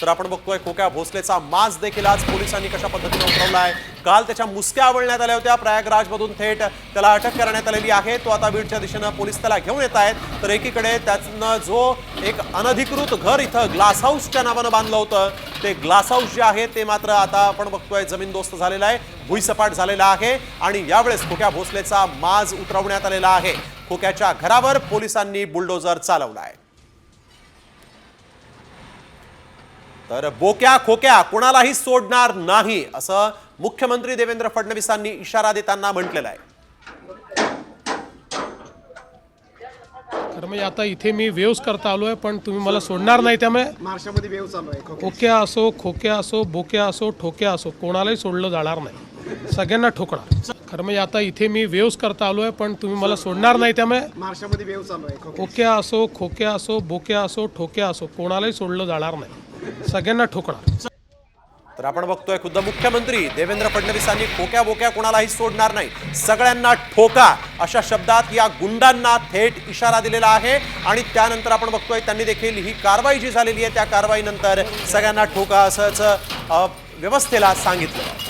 तर आपण बघतोय खोक्या भोसलेचा माज देखील आज पोलिसांनी कशा पद्धतीने उतरवला आहे? काल त्याच्या मुसक्या आवळण्यात आल्या होत्या. प्रयागराजमधून थेट त्याला अटक करण्यात आलेली आहे. तो आता बीडच्या दिशेनं पोलीस त्याला घेऊन येत आहेत. तर एकीकडे त्यानं जो एक अनधिकृत घर इथं ग्लास हाऊसच्या नावानं बांधलं होतं ते ग्लास हाऊस जे आहे ते मात्र आता आपण बघतोय जमीनदोस्त झालेला आहे भुईसपाट झालेला आहे आणि यावेळेस खोक्या भोसलेचा माज उतरवण्यात आलेला आहे. खोक्याच्या घरावर पोलिसांनी बुलडोजर चालवला आहे. तर बोक्या खोक्या कोणालाही सोडणार नाही असं मुख्यमंत्री देवेंद्र फडणवीसांनी इशारा देताना म्हटलेलं आहे. तर म्हणजे आता इथे मी वेव्स करता आलोय पण तुम्ही मला सोडणार नाही त्यामुळे? महाराष्ट्रामध्ये वेव चालू आहे खोके खोक्या असो खोक्या असो बोक्या असो ठोक्या असो कोणालाही सोडलं जाणार नाही. सगळ्यांना ठोकणार. खरं म्हणजे आता इथे मी वेव्स करता आलोय पण तुम्ही मला सोडणार नाही त्यामुळे महाराष्ट्रामध्ये वेव चालू आहे खोके. खोक्या असो खोक्या असो बोक्या असो ठोक्या असो कोणालाही सोडलं जाणार नाही. सगळ्यांना ठोकणार. तर आपण बघतोय खुद्द मुख्यमंत्री देवेंद्र फडणवीसांनी खोक्या बोक्या कोणालाही सोडणार नाही. सगळ्यांना ठोका अशा शब्दात या गुंडांना थेट इशारा दिलेला आहे. आणि त्यानंतर आपण बघतोय त्यांनी देखील ही कारवाई जी झालेली आहे त्या कारवाईनंतर सगळ्यांना ठोका असंच अ, व्यवस्थेला सांगितलं.